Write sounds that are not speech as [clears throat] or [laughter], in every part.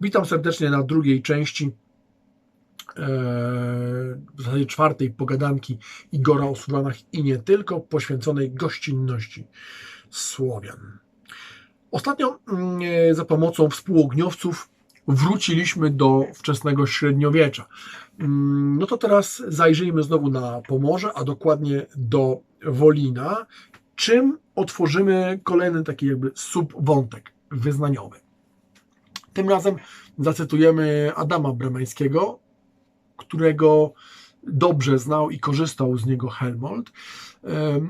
Witam serdecznie na drugiej części, e, w zasadzie czwartej pogadanki Igora o Słowianach i nie tylko, poświęconej gościnności Słowian. Ostatnio mm, e, za pomocą współogniowców wróciliśmy do wczesnego średniowiecza. Mm, No to teraz zajrzyjmy znowu na Pomorze, a dokładnie do Wolina, czym otworzymy kolejny taki jakby subwątek wyznaniowy. Tym razem zacytujemy Adama Bremeńskiego, którego dobrze znał i korzystał z niego Helmold,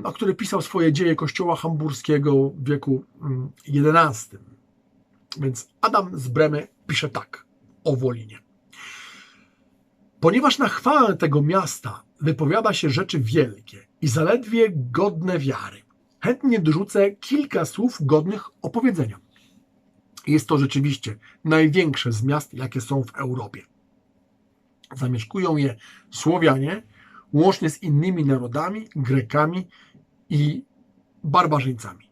a który pisał swoje dzieje kościoła hamburskiego w wieku mm, XI. Więc Adam z Bremy pisze tak o Wolinie. Ponieważ na chwałę tego miasta wypowiada się rzeczy wielkie i zaledwie godne wiary, chętnie dorzucę kilka słów godnych opowiedzenia. Jest to rzeczywiście największe z miast, jakie są w Europie. Zamieszkują je Słowianie, łącznie z innymi narodami, Grekami i barbarzyńcami.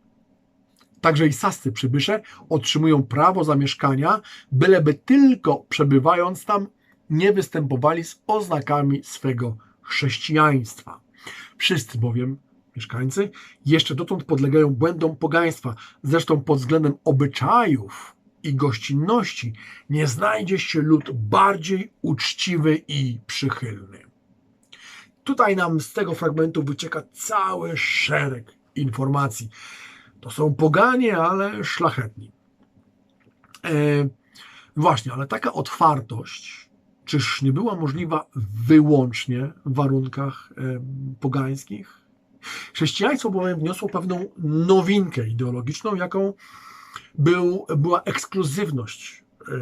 Także i sascy przybysze otrzymują prawo zamieszkania, byleby tylko przebywając tam nie występowali z oznakami swego chrześcijaństwa. Wszyscy bowiem mieszkańcy jeszcze dotąd podlegają błędom pogaństwa. Zresztą pod względem obyczajów i gościnności nie znajdzie się lud bardziej uczciwy i przychylny. Tutaj nam z tego fragmentu wycieka cały szereg informacji. To są poganie, ale szlachetni. E, właśnie, ale taka otwartość, czyż nie była możliwa wyłącznie w warunkach e, pogańskich? Chrześcijaństwo bowiem wniosło pewną nowinkę ideologiczną, jaką był, była ekskluzywność e,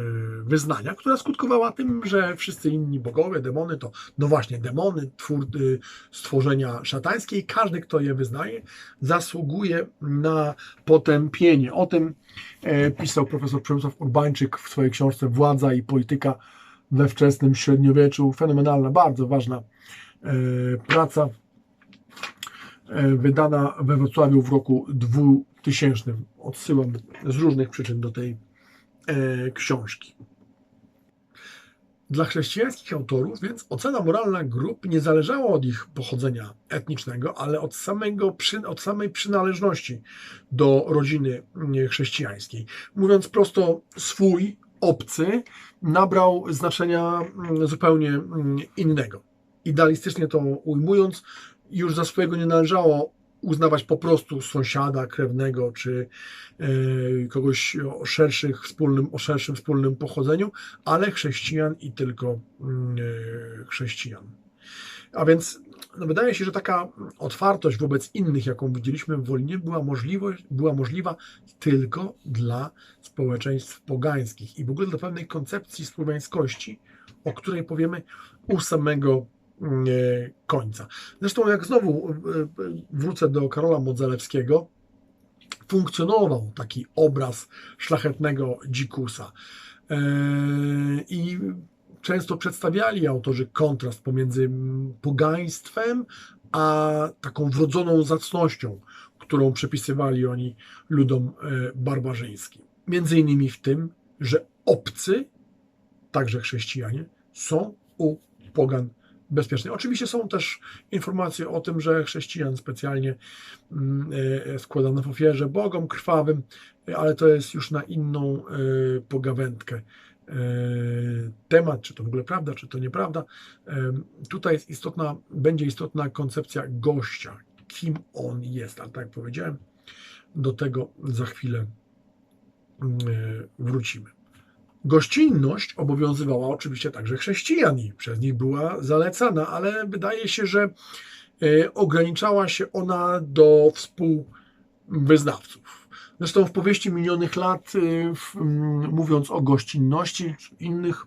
wyznania, która skutkowała tym, że wszyscy inni bogowie, demony to, no właśnie, demony, twór, y, stworzenia szatańskie i każdy, kto je wyznaje, zasługuje na potępienie. O tym e, pisał profesor Przemysław Urbańczyk w swojej książce Władza i polityka we wczesnym średniowieczu. Fenomenalna, bardzo ważna e, praca wydana we Wrocławiu w roku 2000. Odsyłam z różnych przyczyn do tej e, książki. Dla chrześcijańskich autorów więc ocena moralna grup nie zależała od ich pochodzenia etnicznego, ale od, samego, od samej przynależności do rodziny mm, chrześcijańskiej. Mówiąc prosto, swój, obcy, nabrał znaczenia mm, zupełnie mm, innego. Idealistycznie to ujmując, już za swojego nie należało uznawać po prostu sąsiada, krewnego, czy e, kogoś o, szerszych wspólnym, o szerszym wspólnym pochodzeniu, ale chrześcijan i tylko mm, e, chrześcijan. A więc no, wydaje się, że taka otwartość wobec innych, jaką widzieliśmy w Wolinie, była, możliwość, była możliwa tylko dla społeczeństw pogańskich i w ogóle dla pewnej koncepcji słowiańskości, o której powiemy u samego końca. Zresztą jak znowu e, e, wrócę do Karola Modzelewskiego, funkcjonował taki obraz szlachetnego dzikusa. E, I często przedstawiali autorzy kontrast pomiędzy pogaństwem a taką wrodzoną zacnością, którą przypisywali oni ludom barbarzyńskim. Między innymi w tym, że obcy, także chrześcijanie, są u pogan bezpieczni. Oczywiście są też informacje o tym, że chrześcijan specjalnie mm, e, składano w ofierze bogom krwawym, e, ale to jest już na inną e, pogawędkę e, temat, czy to w ogóle prawda, czy to nieprawda. E, Tutaj jest istotna, będzie istotna koncepcja gościa, kim on jest, ale tak jak powiedziałem, do tego za chwilę mm, e, wrócimy. Gościnność obowiązywała oczywiście także chrześcijan i przez nich była zalecana, ale wydaje się, że e, ograniczała się ona do współwyznawców. Zresztą w powieści minionych lat, e, mówiąc o gościnności czy innych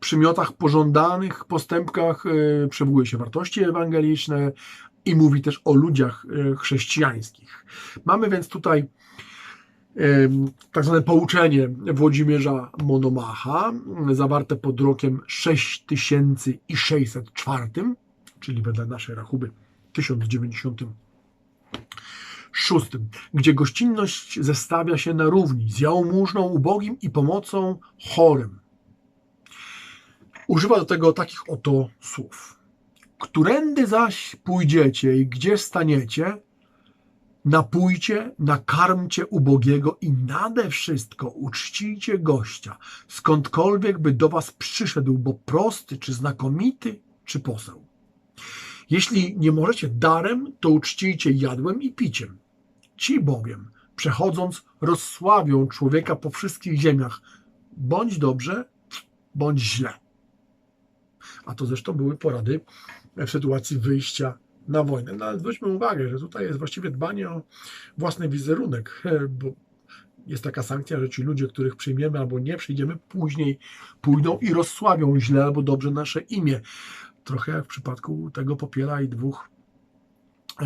przymiotach pożądanych, postępkach, e, przywołuje się wartości ewangeliczne i mówi też o ludziach chrześcijańskich. Mamy więc tutaj tak zwane pouczenie Włodzimierza Monomacha, zawarte pod rokiem 6604, czyli wedle naszej rachuby 1096 szóstym, gdzie gościnność zestawia się na równi z jałmużną ubogim i pomocą chorym. Używa do tego takich oto słów. Którędy zaś pójdziecie i gdzie staniecie, napójcie, nakarmcie ubogiego i nade wszystko uczcijcie gościa, skądkolwiek by do was przyszedł, bo prosty, czy znakomity, czy poseł. Jeśli nie możecie darem, to uczcijcie jadłem i piciem. Ci bowiem, przechodząc, rozsławią człowieka po wszystkich ziemiach, bądź dobrze, bądź źle. A to zresztą były porady w sytuacji wyjścia na wojnę. No ale zwróćmy uwagę, że tutaj jest właściwie dbanie o własny wizerunek, bo jest taka sankcja, że ci ludzie, których przyjmiemy albo nie przyjdziemy, później pójdą i rozsławią źle albo dobrze nasze imię. Trochę jak w przypadku tego popiela i dwóch e,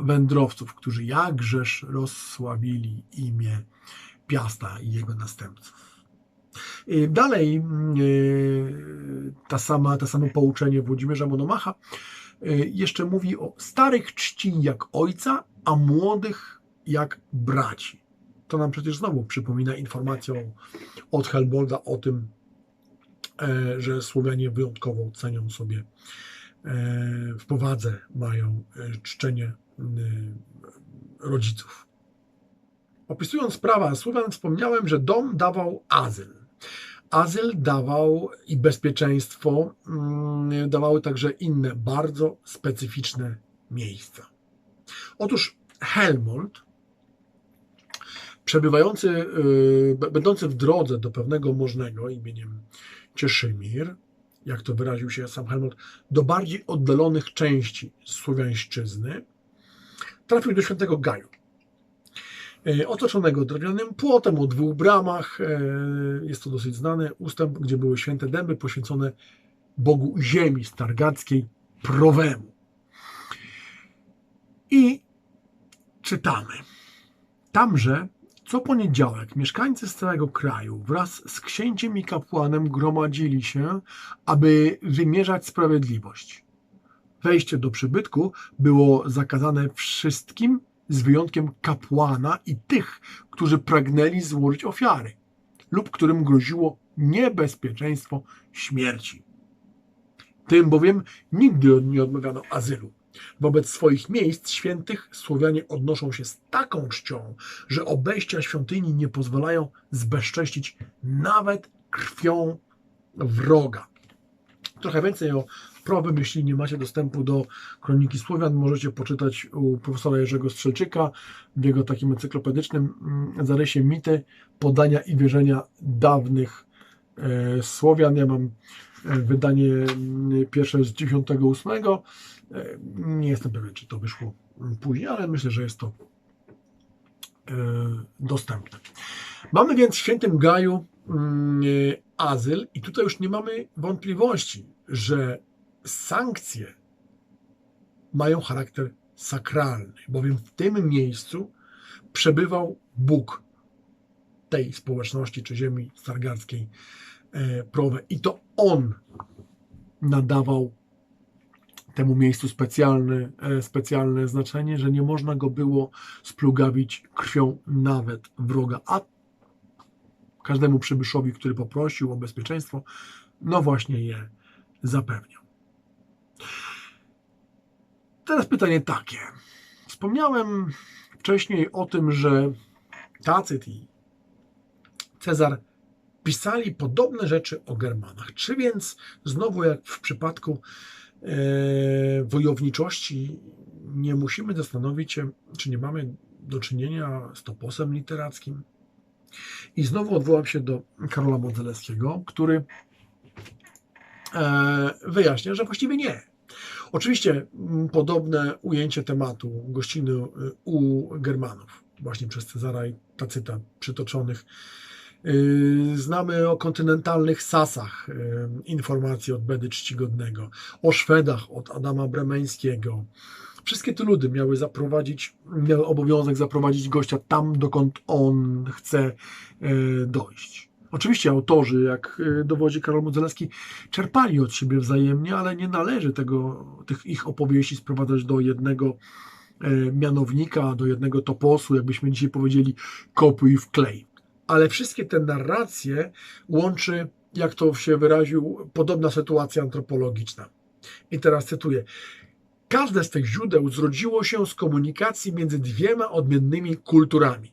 wędrowców, którzy jakżeż rozsławili imię Piasta i jego następców. Dalej e, ta sama, to samo pouczenie Włodzimierza Monomacha e, jeszcze mówi o starych czci jak ojca, a młodych jak braci. To nam przecież znowu przypomina informację od Helbolda o tym, E, że Słowianie wyjątkowo cenią sobie e, w powadze, mają e, czczenie rodziców. Opisując prawa Słowian, wspomniałem, że dom dawał azyl. Azyl dawał i bezpieczeństwo mm, dawały także inne, bardzo specyficzne miejsca. Otóż Helmold, przebywający, będący w drodze do pewnego możnego imieniem Cieszymir, jak to wyraził się sam Helmut, do bardziej oddalonych części słowiańszczyzny, trafił do świętego Gaju. E, otoczonego drewnianym płotem o dwóch bramach, e, jest to dosyć znany ustęp, gdzie były święte dęby poświęcone Bogu ziemi stargackiej, Prowemu. I czytamy. Tamże co poniedziałek mieszkańcy z całego kraju wraz z księciem i kapłanem gromadzili się, aby wymierzać sprawiedliwość. Wejście do przybytku było zakazane wszystkim, z wyjątkiem kapłana i tych, którzy pragnęli złożyć ofiary, lub którym groziło niebezpieczeństwo śmierci. Tym bowiem nigdy nie odmawiano azylu. Wobec swoich miejsc świętych Słowianie odnoszą się z taką czcią, że obejścia świątyni nie pozwalają zbezcześcić nawet krwią wroga. Trochę więcej o Pro jeśli nie macie dostępu do Kroniki Słowian, możecie poczytać u profesora Jerzego Strzelczyka w jego takim encyklopedycznym mm, zarysie mity, podania i wierzenia dawnych e, Słowian. Ja mam e, wydanie mm, pierwsze z 98 nie jestem pewien, czy to wyszło później, ale myślę, że jest to e, dostępne. Mamy więc w Świętym Gaju mm, azyl i tutaj już nie mamy wątpliwości, że sankcje mają charakter sakralny, bowiem w tym miejscu przebywał Bóg tej społeczności czy ziemi stargardzkiej e, Prowe i to On nadawał temu miejscu specjalne, specjalne znaczenie, że nie można go było splugawić krwią nawet wroga, a każdemu przybyszowi, który poprosił o bezpieczeństwo, no właśnie je zapewniał. Teraz pytanie takie. Wspomniałem wcześniej o tym, że Tacyt i Cezar pisali podobne rzeczy o Germanach. Czy więc znowu jak w przypadku E, wojowniczości nie musimy zastanowić się, czy nie mamy do czynienia z toposem literackim. I znowu odwołam się do Karola Modzelewskiego, który e, wyjaśnia, że właściwie nie. Oczywiście podobne ujęcie tematu gościny e, u Germanów, właśnie przez Cezara i Tacyta przytoczonych Y, znamy o kontynentalnych Sasach y, informacje od Bedy Czcigodnego, o Szwedach od Adama Bremeńskiego. Wszystkie te ludy miały zaprowadzić, miały obowiązek zaprowadzić gościa tam, dokąd on chce y, dojść. Oczywiście autorzy, jak dowodzi Karol Modzelewski, czerpali od siebie wzajemnie, ale nie należy tego, tych ich opowieści sprowadzać do jednego e, mianownika, do jednego toposu, jakbyśmy dzisiaj powiedzieli, kopuj w klej. Ale wszystkie te narracje łączy, jak to się wyraził, podobna sytuacja antropologiczna. I teraz cytuję. Każde z tych źródeł zrodziło się z komunikacji między dwiema odmiennymi kulturami.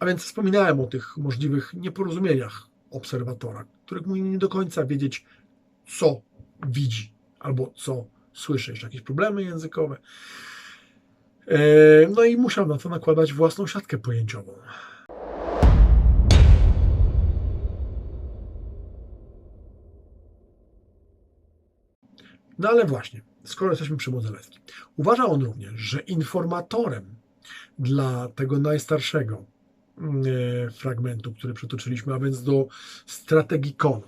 A więc wspominałem o tych możliwych nieporozumieniach obserwatora, który mówi nie do końca wiedzieć, co widzi albo co słyszy. Jeszcze jakieś problemy językowe. E, No i musiał na to nakładać własną siatkę pojęciową. No ale właśnie, skoro jesteśmy przy Modzelewskim, uważa on również, że informatorem dla tego najstarszego e, fragmentu, który przytoczyliśmy, a więc do strategikonu,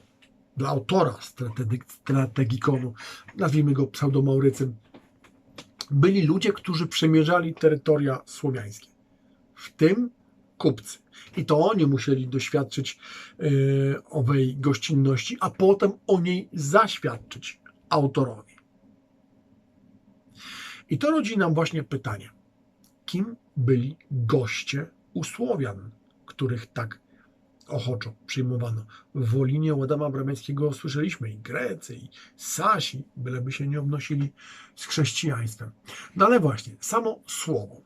dla autora strategi- strategikonu, nazwijmy go pseudomaurycym, byli ludzie, którzy przemierzali terytoria słowiańskie, w tym kupcy. I to oni musieli doświadczyć e, owej gościnności, a potem o niej zaświadczyć autorowi. I to rodzi nam właśnie pytanie, kim byli goście u Słowian, których tak ochoczo przyjmowano. W Wolinie u Adama Brameńskiego słyszeliśmy i Grecy, i Sasi, byleby się nie obnosili z chrześcijaństwem. No ale właśnie, samo słowo.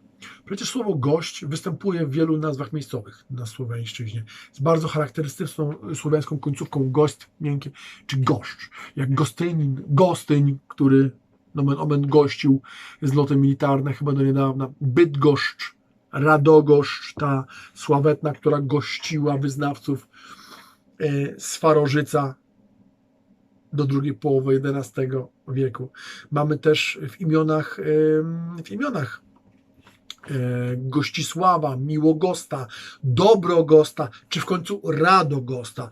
Przecież słowo gość występuje w wielu nazwach miejscowych na Słowiańszczyźnie. Z bardzo charakterystyczną słowiańską końcówką gość, miękkie, czy goszcz. Jak Gostynin, Gostyń, który nomen omen gościł zloty militarne chyba do niedawna. Bydgoszcz, Radogoszcz, ta sławetna, która gościła wyznawców e, Swarożyca do drugiej połowy XI wieku. Mamy też w imionach, w imionach e, Gościsława, Miłogosta, Dobrogosta, czy w końcu Radogosta,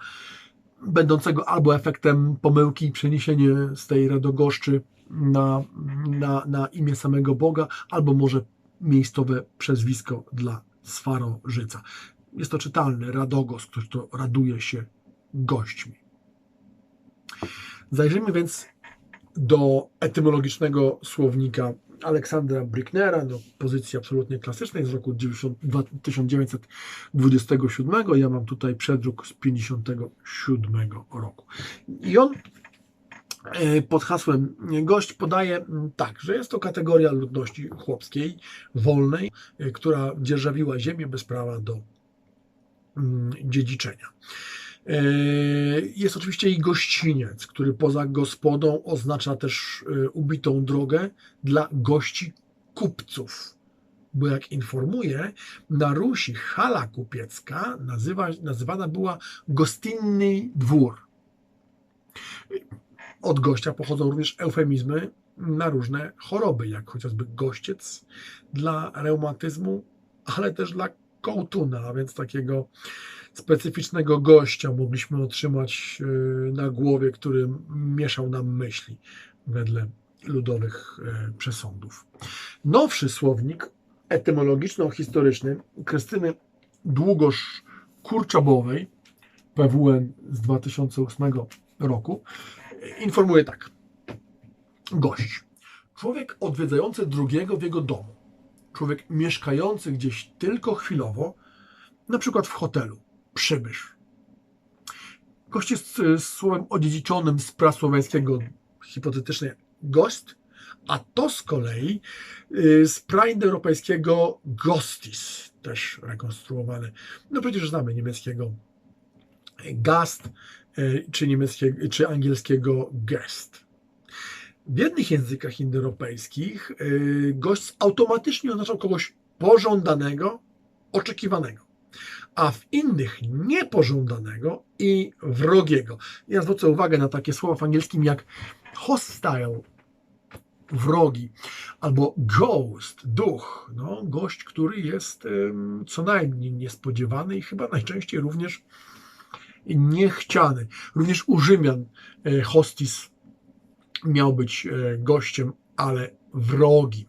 będącego albo efektem pomyłki i przeniesienie z tej Radogoszczy na, na, na imię samego Boga, albo może miejscowe przezwisko dla Swarożyca. Jest to czytalne, Radogos, ktoś, kto raduje się gośćmi. Zajrzyjmy więc do etymologicznego słownika Aleksandra Bricknera, do pozycji absolutnie klasycznej z roku 90 1927. Ja mam tutaj przedruk z 57 roku. I on e, pod hasłem gość podaje mm, tak, że jest to kategoria ludności chłopskiej, wolnej, e, która dzierżawiła ziemię bez prawa do mm, dziedziczenia. E, Jest oczywiście i gościniec, który poza gospodą oznacza też e, ubitą drogę dla gości kupców. Bo jak informuje, na Rusi hala kupiecka nazywa, nazywana była gostinny dwór. Od gościa pochodzą również eufemizmy na różne choroby, jak chociażby gościec dla reumatyzmu, ale też dla kołtuna, a więc takiego specyficznego gościa mogliśmy otrzymać e, na głowie, który mieszał nam myśli wedle ludowych e, przesądów. Nowszy słownik etymologiczno-historyczny Krystyny Długosz-Kurczabowej, PWN z 2008 roku, informuje tak. Gość. Człowiek odwiedzający drugiego w jego domu. Człowiek mieszkający gdzieś tylko chwilowo, na przykład w hotelu. Przybysz. Gość jest słowem odziedziczonym z prasłowiańskiego, hipotetycznie gość, a to z kolei y, z praindoeuropejskiego gostis, też rekonstruowane. No przecież znamy niemieckiego gast, y, czy, niemieckiego, czy angielskiego guest. W jednych językach indoeuropejskich y, gość automatycznie oznaczał kogoś pożądanego, oczekiwanego, a w innych niepożądanego i wrogiego. Ja zwrócę uwagę na takie słowa w angielskim jak hostile, wrogi, albo ghost, duch, no, gość, który jest co najmniej niespodziewany i chyba najczęściej również niechciany. Również u Rzymian e, hostis miał być e, gościem, ale wrogim.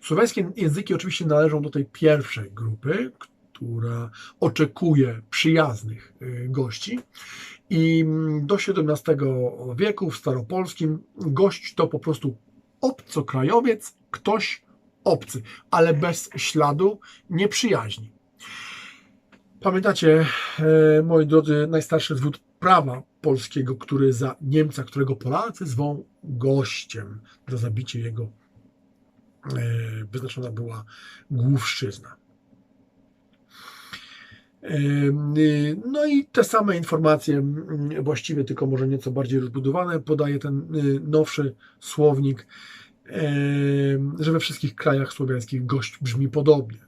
Słowiańskie języki oczywiście należą do tej pierwszej grupy, która oczekuje przyjaznych e, gości. I mm, do XVII wieku w staropolskim gość to po prostu obcokrajowiec, ktoś obcy, ale bez śladu nieprzyjaźni. Pamiętacie, e, moi drodzy, najstarszy zwód prawa polskiego, który za Niemca, którego Polacy zwą gościem, za zabicie jego e, wyznaczona była główszczyzna. E, no i te same informacje, właściwie tylko może nieco bardziej rozbudowane, podaje ten nowszy słownik, że we wszystkich krajach słowiańskich gość brzmi podobnie.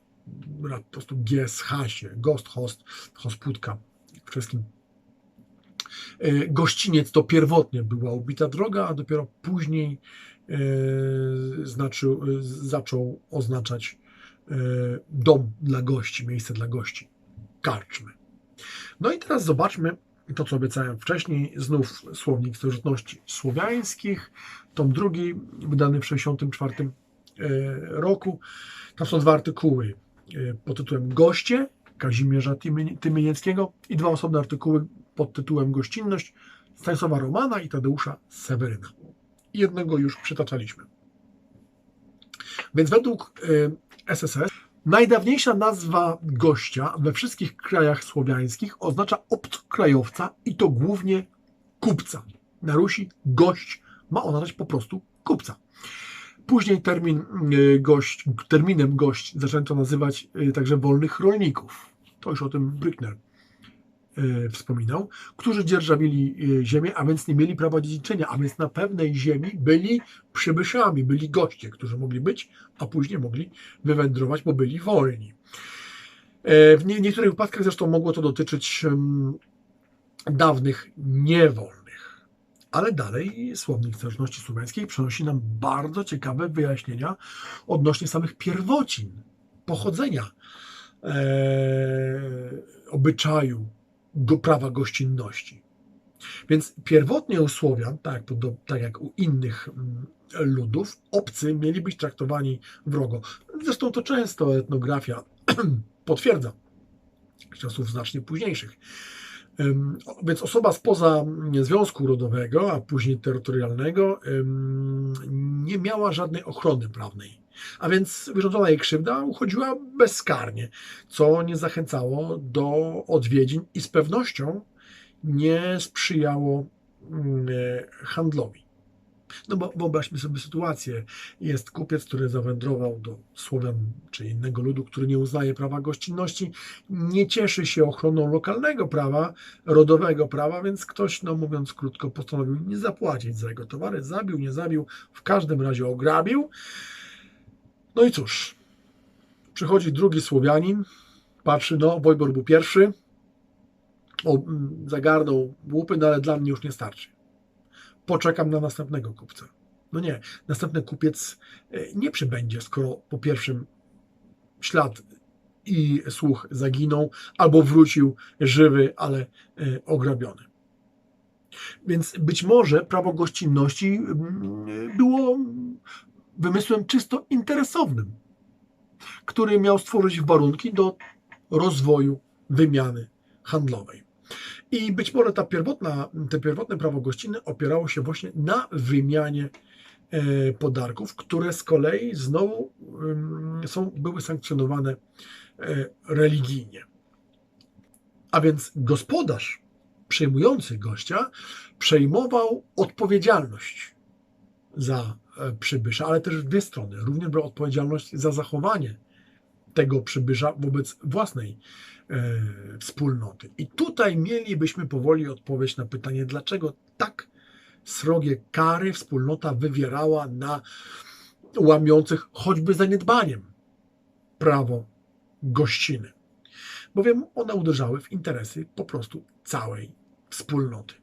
Po prostu GS hasie, Ghost Host, Hosputka w czeskim. E, gościniec to pierwotnie była ubita droga, a dopiero później e, znaczył, e, zaczął oznaczać dom dla gości, miejsce dla gości, karczmy. No i teraz zobaczmy to, co obiecałem wcześniej, znów słownik starożytności słowiańskich, tom drugi, wydany w 1964 roku. Tam są dwa artykuły E, pod tytułem Goście Kazimierza Tymienieckiego i dwa osobne artykuły pod tytułem Gościnność Stanisława Romana i Tadeusza Seweryna. Jednego już przytaczaliśmy. Więc według SSS e, najdawniejsza nazwa gościa we wszystkich krajach słowiańskich oznacza obcokrajowca i to głównie kupca. Na Rusi gość ma oznaczać po prostu kupca. Później termin e, gość, terminem gość zaczęto nazywać e, także wolnych rolników. To już o tym Brückner wspominał, którzy dzierżawili ziemię, a więc nie mieli prawa dziedziczenia, a więc na pewnej ziemi byli przybyszami, byli goście, którzy mogli być, a później mogli wywędrować, bo byli wolni. W niektórych wypadkach zresztą mogło to dotyczyć dawnych niewol ale dalej słownik starożytności słowiańskiej przynosi nam bardzo ciekawe wyjaśnienia odnośnie samych pierwocin, pochodzenia e, obyczaju, go, prawa gościnności. Więc pierwotnie u Słowian, tak, tak jak u innych mm, ludów, obcy mieli być traktowani wrogo. Zresztą to często etnografia [clears throat] potwierdza z czasów znacznie późniejszych. Więc osoba spoza związku rodowego, a później terytorialnego, nie miała żadnej ochrony prawnej. A więc wyrządzona jej krzywda uchodziła bezkarnie, co nie zachęcało do odwiedzin i z pewnością nie sprzyjało mm, handlowi. No bo wyobraźmy sobie sytuację. Jest kupiec, który zawędrował do Słowian czy innego ludu, który nie uznaje prawa gościnności, nie cieszy się ochroną lokalnego prawa, rodowego prawa, więc ktoś, no mówiąc krótko, postanowił nie zapłacić za jego towary. Zabił, nie zabił, w każdym razie ograbił. No i cóż, przychodzi drugi Słowianin, patrzy, no, Wojbor był pierwszy, o, zagarnął łupy, no ale dla mnie już nie starczy poczekam na następnego kupca. No nie, następny kupiec e, nie przybędzie, skoro po pierwszym ślad i słuch zaginął, albo wrócił żywy, ale e, ograbiony. Więc być może prawo gościnności mm, było wymysłem czysto interesownym, który miał stworzyć warunki do rozwoju wymiany handlowej. I być może ta pierwotna, te pierwotne prawo gościnne opierało się właśnie na wymianie e, podarków, które z kolei znowu są, były sankcjonowane e, religijnie. A więc gospodarz przyjmujący gościa przejmował odpowiedzialność za przybysza, ale też w dwie strony. Również brał odpowiedzialność za zachowanie tego przybysza wobec własnej E, wspólnoty. I tutaj mielibyśmy powoli odpowiedź na pytanie, dlaczego tak srogie kary wspólnota wywierała na łamiących choćby zaniedbaniem prawo gościny. Bowiem one uderzały w interesy po prostu całej wspólnoty.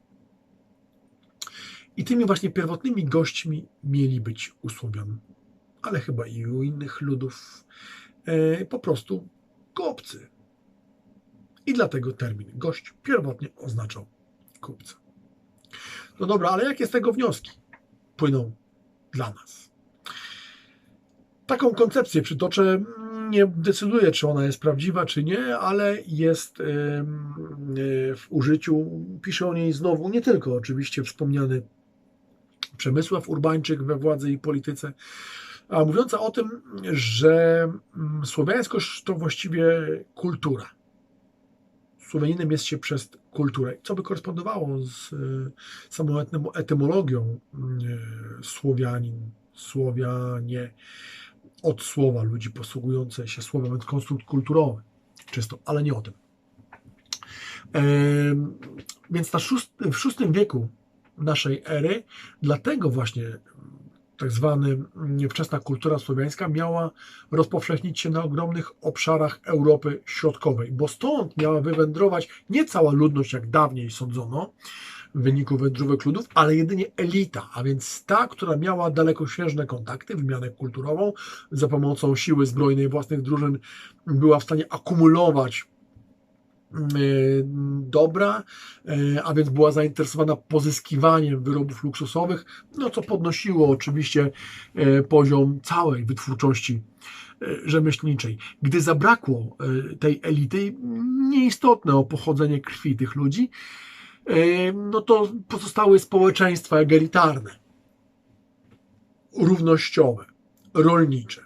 I tymi właśnie pierwotnymi gośćmi mieli być u Słowian, ale chyba i u innych ludów, e, po prostu kopcy, i dlatego termin gość pierwotnie oznaczał kupca. No dobra, ale jakie z tego wnioski płyną dla nas? Taką koncepcję przytoczę. Nie decyduję, czy ona jest prawdziwa, czy nie, ale jest w użyciu. Pisze o niej znowu nie tylko oczywiście wspomniany Przemysław Urbańczyk we władzy i polityce, a mówiąca o tym, że mm, słowiańskość to właściwie kultura. Słowianinem jest się przez kulturę, co by korespondowało z y, samą etymologią y, Słowianin, Słowianie, od słowa ludzi posługujące się słowem, więc konstrukt kulturowy czysto, ale nie o tym. Więc na szóst- w VI wieku naszej ery, dlatego właśnie tak zwana wczesna kultura słowiańska miała rozpowszechnić się na ogromnych obszarach Europy Środkowej, bo stąd miała wywędrować nie cała ludność, jak dawniej sądzono, w wyniku wędrówek ludów, ale jedynie elita, a więc ta, która miała dalekosiężne kontakty, wymianę kulturową, za pomocą siły zbrojnej własnych drużyn była w stanie akumulować dobra, y, a więc była zainteresowana pozyskiwaniem wyrobów luksusowych, no co podnosiło oczywiście y, poziom całej wytwórczości rzemieślniczej. Gdy zabrakło tej elity, nieistotne o pochodzenie krwi tych ludzi, no to pozostały społeczeństwa egalitarne, równościowe, rolnicze.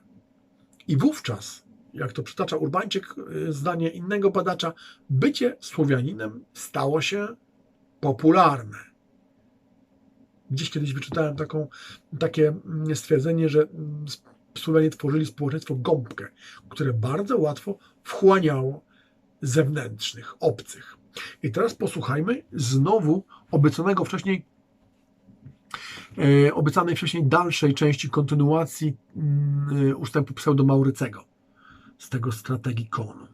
I wówczas jak to przytacza Urbańczyk, y, zdanie innego badacza, bycie Słowianinem stało się popularne. Gdzieś kiedyś wyczytałem taką, takie mm, stwierdzenie, że mm, Słowianie tworzyli społeczeństwo gąbkę, które bardzo łatwo wchłaniało zewnętrznych, obcych. I teraz posłuchajmy znowu obiecanego wcześniej e, obiecanej wcześniej dalszej części kontynuacji mm, ustępu pseudo-Maurycego z tego strategii konu.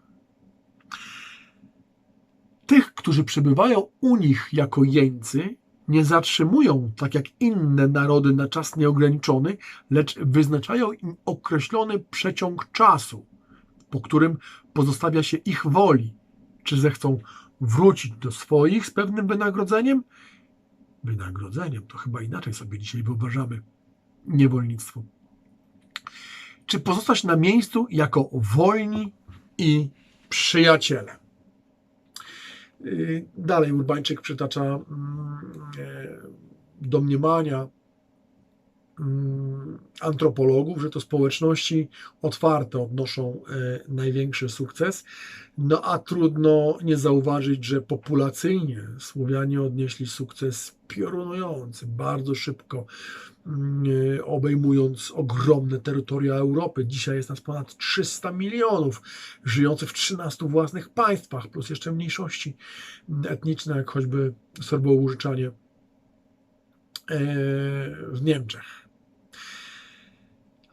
Tych, którzy przebywają u nich jako jeńcy, nie zatrzymują tak jak inne narody na czas nieograniczony, lecz wyznaczają im określony przeciąg czasu, po którym pozostawia się ich woli, czy zechcą wrócić do swoich z pewnym wynagrodzeniem. Wynagrodzeniem to chyba inaczej sobie dzisiaj wyobrażamy niewolnictwo czy pozostać na miejscu jako wolni i przyjaciele. Y, dalej Urbańczyk przytacza mm, e, domniemania antropologów, że to społeczności otwarte odnoszą e, największy sukces. No a trudno nie zauważyć, że populacyjnie Słowianie odnieśli sukces piorunujący, bardzo szybko mm, e, obejmując ogromne terytoria Europy. Dzisiaj jest nas ponad 300 milionów żyjących w 13 własnych państwach, plus jeszcze mniejszości etniczne, jak choćby Serbołużyczanie e, w Niemczech.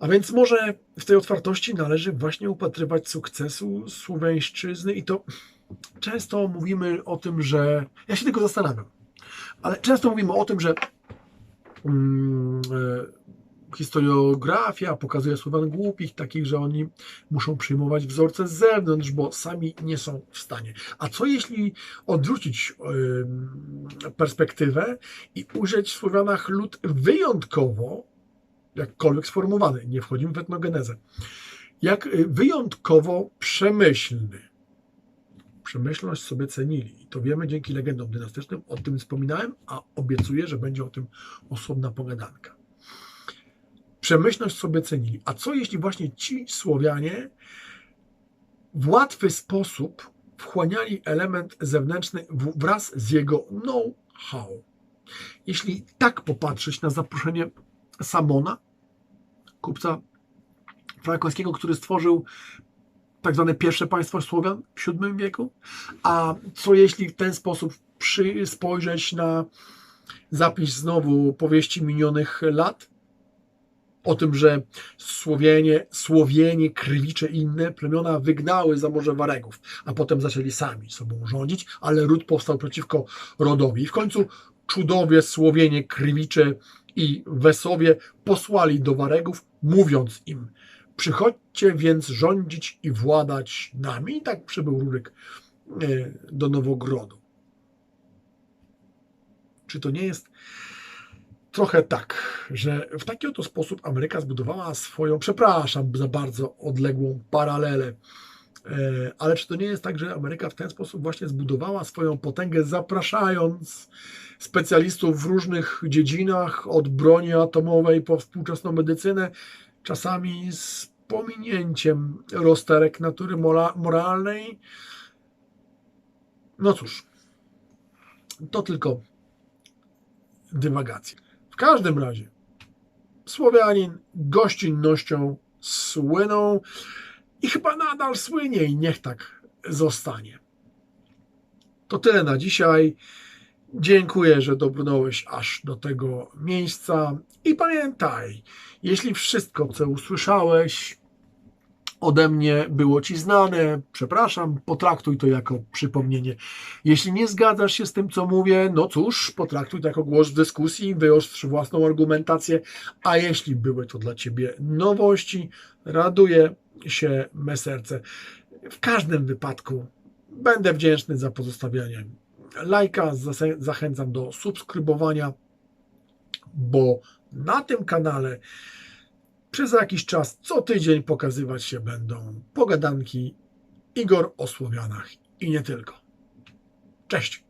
A więc może w tej otwartości należy właśnie upatrywać sukcesu słowiańszczyzny i to często mówimy o tym, że ja się tylko zastanawiam, ale często mówimy o tym, że hmm, historiografia pokazuje Słowian głupich, takich, że oni muszą przyjmować wzorce z zewnątrz, bo sami nie są w stanie. A co jeśli odwrócić perspektywę i ujrzeć w Słowianach lud wyjątkowo jakkolwiek sformułowany, nie wchodzimy w etnogenezę, jak y, wyjątkowo przemyślny. Przemyślność sobie cenili. I to wiemy dzięki legendom dynastycznym. O tym wspominałem, a obiecuję, że będzie o tym osobna pogadanka. Przemyślność sobie cenili. A co jeśli właśnie ci Słowianie w łatwy sposób wchłaniali element zewnętrzny wraz z jego know-how? Jeśli tak popatrzeć na zaproszenie Samona, kupca frankońskiego, który stworzył tak zwane pierwsze państwo Słowian w VII wieku. A co jeśli w ten sposób przy, spojrzeć na zapis znowu powieści minionych lat? O tym, że Słowienie, Słowienie, Krywicze i inne plemiona wygnały za Morze Waregów, a potem zaczęli sami sobą rządzić, ale ród powstał przeciwko rodowi. I w końcu Czudowie, Słowienie, Krywicze i Wesowie posłali do Waregów, mówiąc im, przychodźcie więc rządzić i władać nami. I tak przybył Ruryk e, do Nowogrodu. Czy to nie jest trochę tak, że w taki oto sposób Ameryka zbudowała swoją, przepraszam za bardzo odległą paralelę, ale czy to nie jest tak, że Ameryka w ten sposób właśnie zbudowała swoją potęgę, zapraszając specjalistów w różnych dziedzinach, od broni atomowej po współczesną medycynę, czasami z pominięciem rozterek natury moralnej. No cóż, to tylko dywagacje. W każdym razie, Słowianin gościnnością słynął i chyba nadal słynie i niech tak zostanie. To tyle na dzisiaj. Dziękuję, że dobrnąłeś aż do tego miejsca. I pamiętaj, jeśli wszystko, co usłyszałeś ode mnie było ci znane, przepraszam, potraktuj to jako przypomnienie. Jeśli nie zgadzasz się z tym, co mówię, no cóż, potraktuj to jako głos w dyskusji, wyostrz własną argumentację, a jeśli były to dla ciebie nowości, raduje się me serce. W każdym wypadku będę wdzięczny za pozostawianie lajka, zachęcam do subskrybowania, bo na tym kanale przez jakiś czas co tydzień pokazywać się będą pogadanki Igor o Słowianach i nie tylko. Cześć!